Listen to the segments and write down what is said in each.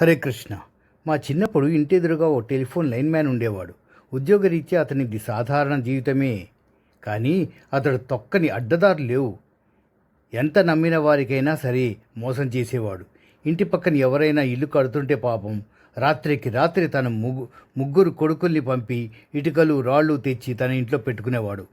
హరే కృష్ణ. మా చిన్నప్పుడు ఇంటెదురుగా ఓ టెలిఫోన్ లైన్ మ్యాన్ ఉండేవాడు. ఉద్యోగరీత్యా అతనిది సాధారణ జీవితమే. కానీ అతడు తొక్కని అడ్డదారు లేవు. ఎంత నమ్మిన వారికైనా సరే మోసం చేసేవాడు. ఇంటి పక్కన ఎవరైనా ఇల్లు కడుతుంటే పాపం రాత్రికి రాత్రి తన ముగ్గు ముగ్గురు కొడుకుల్ని పంపి ఇటుకలు రాళ్ళు తెచ్చి తన ఇంట్లో పెట్టుకునేవాడు.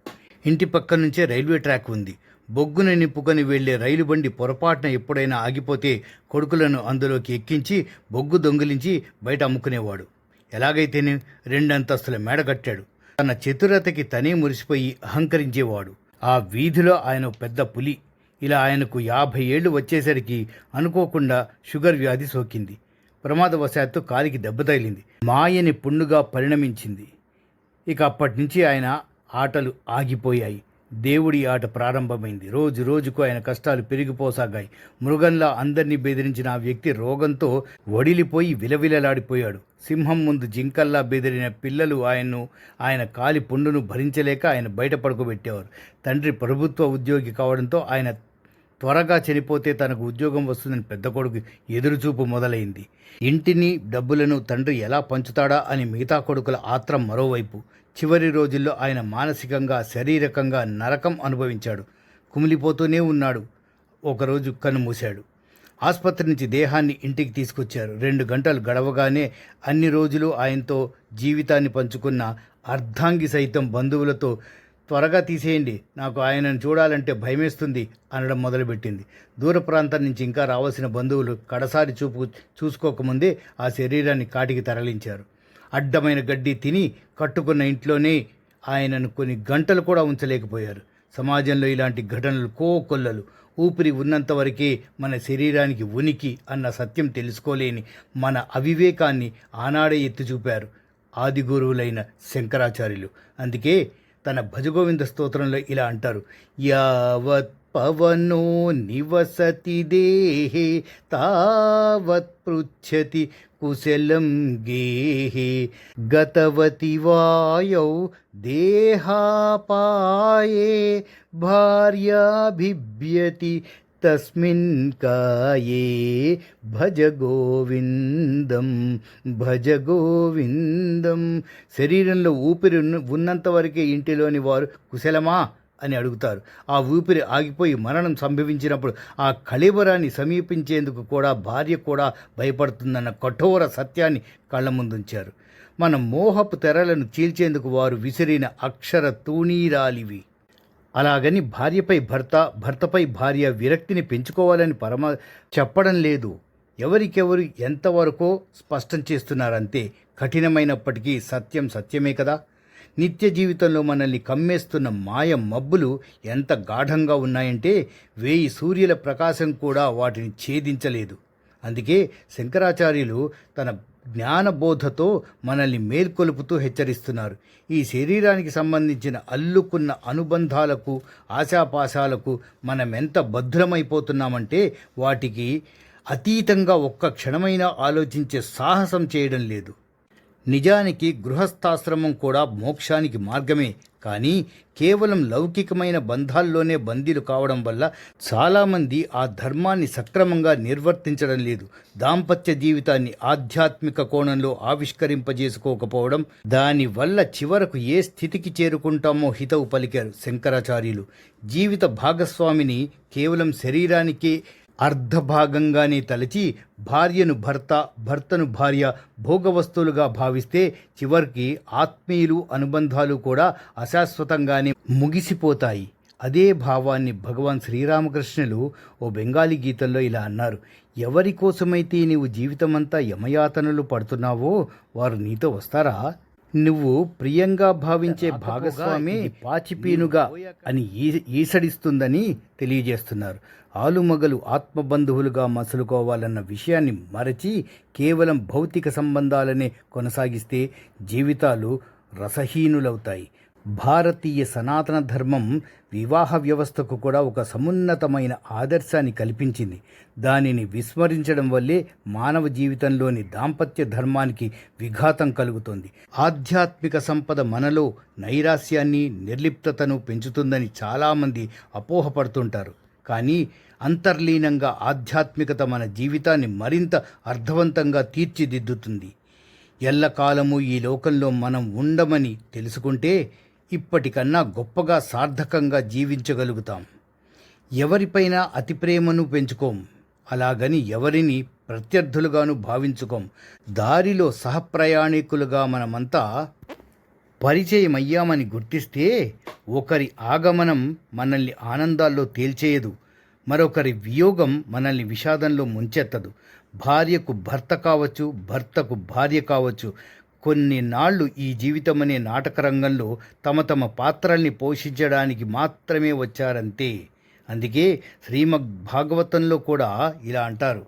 ఇంటి పక్క నుంచే రైల్వే ట్రాక్ ఉంది. బొగ్గున నింపుకొని వెళ్ళే రైలు బండి పొరపాటున ఎప్పుడైనా ఆగిపోతే కొడుకులను అందులోకి ఎక్కించి బొగ్గు దొంగిలించి బయట అమ్ముకునేవాడు. ఎలాగైతేనే రెండంతస్తుల మేడ కట్టాడు. తన చతురతకి తనే మురిసిపోయి అహంకరించేవాడు. ఆ వీధిలో ఆయన పెద్ద పులి. ఇలా ఆయనకు యాభై ఏళ్ళు వచ్చేసరికి అనుకోకుండా షుగర్ వ్యాధి సోకింది. ప్రమాదవశాత్తు కాలికి దెబ్బ తగిలింది. మాయని పుండుగా పరిణమించింది. ఇక అప్పటి నుంచి ఆయన ఆటలు ఆగిపోయాయి. దేవుడి ఆట ప్రారంభమైంది. రోజు రోజుకు ఆయన కష్టాలు పెరిగిపోసాగాయి. మృగంలా అందరినీ బెదిరించిన ఆ వ్యక్తి రోగంతో వడిలిపోయి విలవిలలాడిపోయాడు. సింహం ముందు జింకల్లా బెదిరిన పిల్లలు ఆయన్ను ఆయన కాలి పుండును భరించలేక ఆయన బయట పడుకోబెట్టేవారు. తండ్రి ప్రభుత్వ ఉద్యోగి కావడంతో ఆయన త్వరగా చనిపోతే తనకు ఉద్యోగం వస్తుందని పెద్ద కొడుకు ఎదురుచూపు మొదలైంది. ఇంటిని డబ్బులను తండ్రి ఎలా పంచుతాడా అని మిగతా కొడుకుల ఆత్రం మరోవైపు. చివరి రోజుల్లో ఆయన మానసికంగా శారీరకంగా నరకం అనుభవించాడు. కుమిలిపోతూనే ఉన్నాడు. ఒకరోజు కన్ను మూశాడు. ఆసుపత్రి నుంచి దేహాన్ని ఇంటికి తీసుకొచ్చారు. రెండు గంటలు గడవగానే అన్ని రోజులు ఆయనతో జీవితాన్ని పంచుకున్న అర్ధాంగి సైతం బంధువులతో త్వరగా తీసేయండి నాకు ఆయనను చూడాలంటే భయమేస్తుంది అనడం మొదలుపెట్టింది. దూర ప్రాంతం నుంచి ఇంకా రావాల్సిన బంధువులు కడసారి చూపు చూసుకోకముందే ఆ శరీరాన్ని కాటికి తరలించారు. అడ్డమైన గడ్డి తిని కట్టుకున్న ఇంట్లోనే ఆయనను కొన్ని గంటలు కూడా ఉంచలేకపోయారు. సమాజంలో ఇలాంటి ఘటనలు కోకొల్లలు. ఊపిరి ఉన్నంత వరకే మన శరీరానికి ఉనికి అన్న సత్యం తెలుసుకోలేని మన అవివేకాన్ని ఆనాడే ఎత్తి చూపారు ఆది గురువులైన శంకరాచార్యులు. అందుకే తన భజగోవింద స్తోత్రంలో ఇలా అంటారు. యావత్ పవనో నివసతి దేహే తావత్ పృచ్చతి కుశలం గేహే గతవతి వాయౌ దేహాపాయే భార్యాభిభ్యతి తస్మిన్ కాయే భజ గోవిందం భజ గోవిందం. శరీరంలో ఊపిరి ఉన్నంత వరకే ఇంటిలోని వారు కుశలమా? అని అడుగుతారు. ఆ ఊపిరి ఆగిపోయి మరణం సంభవించినప్పుడు ఆ కళేబరాన్ని సమీపించేందుకు కూడా భార్య కూడా భయపడుతుందన్న కఠోర సత్యాన్ని కళ్ళ ముందుంచారు. మన మోహపు తెరలను చీల్చేందుకు వారు విసిరిన అక్షర తూణీరాలివి. అలాగని భార్యపై భర్త భర్తపై భార్య విరక్తిని పెంచుకోవాలని పరమ చెప్పడం లేదు. ఎవరికెవరు ఎంతవరకో స్పష్టం చేస్తున్నారంతే. కఠినమైనప్పటికీ సత్యం సత్యమే కదా? నిత్య జీవితంలో మనల్ని కమ్మేస్తున్న మాయ మబ్బులు ఎంత గాఢంగా ఉన్నాయంటే వేయి సూర్యుల ప్రకాశం కూడా వాటిని ఛేదించలేదు. అందుకే శంకరాచార్యులు తన జ్ఞానబోధతో మనల్ని మేల్కొలుపుతూ హెచ్చరిస్తున్నారు. ఈ శరీరానికి సంబంధించిన అల్లుకున్న అనుబంధాలకు ఆశాపాశాలకు మనమెంత భద్రమైపోతున్నామంటే వాటికి అతీతంగా ఒక్క క్షణమైనా ఆలోచించే సాహసం చేయడం లేదు. నిజానికి గృహస్థాశ్రమం కూడా మోక్షానికి మార్గమే. కానీ కేవలం లౌకికమైన బంధాల్లోనే బందీలు కావడం వల్ల చాలామంది ఆ ధర్మాన్ని సక్రమంగా నిర్వర్తించడం లేదు. దాంపత్య జీవితాన్ని ఆధ్యాత్మిక కోణంలో ఆవిష్కరింపజేసుకోకపోవడం దానివల్ల చివరకు ఏ స్థితికి చేరుకుంటామో హితవు పలికారు శంకరాచార్యులు. జీవిత భాగస్వామిని కేవలం శరీరానికే అర్ధభాగంగానే తలచి భార్యను భర్త భర్తను భార్య భోగవస్తువులుగా భావిస్తే చివరికి ఆత్మీయులు అనుబంధాలు కూడా అశాశ్వతంగానే ముగిసిపోతాయి. అదే భావాన్ని భగవాన్ శ్రీరామకృష్ణులు ఓ బెంగాలీ గీతంలో ఇలా అన్నారు. ఎవరి కోసమైతే నీవు జీవితమంతా యమయాతనలు పడుతున్నావో వారు నీతో వస్తారా? నువ్వు ప్రియంగా భావించే భాగస్వామి పాచిపీనుగా అని ఈసడిస్తుందని తెలియజేస్తున్నారు. ఆలుమగలు ఆత్మబంధువులుగా మసులుకోవాలన్న విషయాన్ని మరచి కేవలం భౌతిక సంబంధాలనే కొనసాగిస్తే జీవితాలు రసహీనులవుతాయి. భారతీయ సనాతన ధర్మం వివాహ వ్యవస్థకు కూడా ఒక సమున్నతమైన ఆదర్శాన్ని కల్పించింది. దానిని విస్మరించడం వల్లే మానవ జీవితంలోని దాంపత్య ధర్మానికి విఘాతం కలుగుతుంది. ఆధ్యాత్మిక సంపద మనలో నైరాస్యాన్ని నిర్లిప్తతను పెంచుతుందని చాలామంది అపోహపడుతుంటారు. కానీ అంతర్లీనంగా ఆధ్యాత్మికత మన జీవితాన్ని మరింత అర్థవంతంగా తీర్చిదిద్దుతుంది. ఎల్లకాలము ఈ లోకంలో మనం ఉండమని తెలుసుకుంటే ఇప్పటికన్నా గొప్పగా సార్థకంగా జీవించగలుగుతాం. ఎవరిపైనా అతి ప్రేమను పెంచుకోం. అలాగని ఎవరిని ప్రత్యర్థులుగాను భావించుకోం. దారిలో సహప్రయాణికులుగా మనమంతా పరిచయం అయ్యామని గుర్తిస్తే ఒకరి ఆగమనం మనల్ని ఆనందాల్లో తేల్చేయదు. మరొకరి వియోగం మనల్ని విషాదంలో ముంచెత్తదు. భార్యకు భర్త కావచ్చు భర్తకు భార్య కావచ్చు కొన్ని నాళ్ళు ఈ జీవితం అనే తమ తమ పాత్రల్ని పోషించడానికి మాత్రమే వచ్చారంతే. అందుకే శ్రీమద్ భాగవతంలో కూడా ఇలా అంటారు.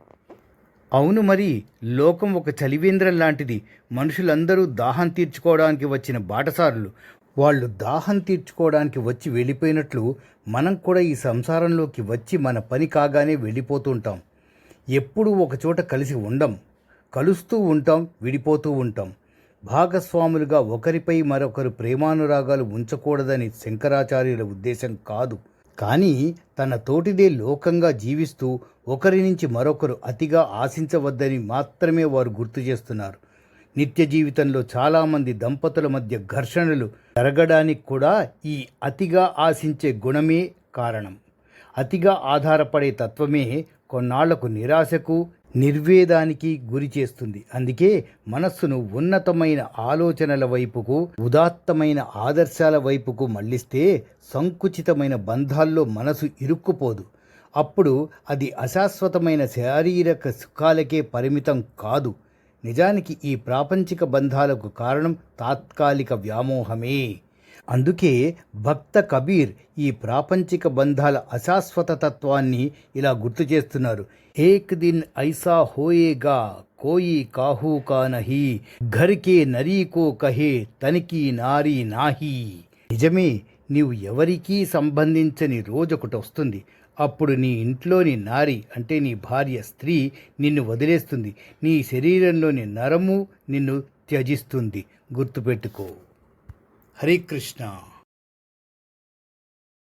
అవును మరి లోకం ఒక చలివేంద్రం లాంటిది. మనుషులందరూ దాహం తీర్చుకోవడానికి వచ్చిన బాటసారులు. వాళ్ళు దాహం తీర్చుకోవడానికి వచ్చి వెళ్ళిపోయినట్లు మనం కూడా ఈ సంసారంలోకి వచ్చి మన పని కాగానే వెళ్ళిపోతుంటాం. ఎప్పుడూ ఒకచోట కలిసి ఉండం. కలుస్తూ ఉంటాం విడిపోతూ ఉంటాం. భాగస్వాములుగా ఒకరిపై మరొకరు ప్రేమానురాగాలు ఉంచకూడదని శంకరాచార్యుల ఉద్దేశం కాదు. కానీ తన తోటిదే లోకంగా జీవిస్తూ ఒకరి నుంచి మరొకరు అతిగా ఆశించవద్దని మాత్రమే వారు గుర్తు చేస్తున్నారు. నిత్య జీవితంలో చాలామంది దంపతుల మధ్య ఘర్షణలు జరగడానికి కూడా ఈ అతిగా ఆశించే గుణమే కారణం. అతిగా ఆధారపడే తత్వమే కొన్నాళ్ళకు నిరాశకు నిర్వేదానికి గురి చేస్తుంది. అందుకే మనస్సును ఉన్నతమైన ఆలోచనల వైపుకు ఉదాత్తమైన ఆదర్శాల వైపుకు మళ్ళిస్తే సంకుచితమైన బంధాల్లో మనసు ఇరుక్కుపోదు. అప్పుడు అది అశాశ్వతమైన శారీరక సుఖాలకే పరిమితం కాదు. నిజానికి ఈ ప్రాపంచిక బంధాలకు కారణం తాత్కాలిక వ్యామోహమే. అందుకే భక్త కబీర్ ఈ ప్రాపంచిక బంధాల అశాశ్వత తత్వాన్ని ఇలా గుర్తు చేస్తున్నారు. ఏక్ దిన్ ఐసా హోయేగా కోయి కాహూ కా ఘరికే నరీకో నరీ కో కహే తనికి నారీ నాహీ. నిజమే నీవు ఎవరికీ సంబంధించని రోజొకటి వస్తుంది. అప్పుడు నీ ఇంట్లోని నారి అంటే నీ భార్య స్త్రీ నిన్ను వదిలేస్తుంది. నీ శరీరంలోని నరము నిన్ను త్యజిస్తుంది. గుర్తుపెట్టుకో. హరే కృష్ణ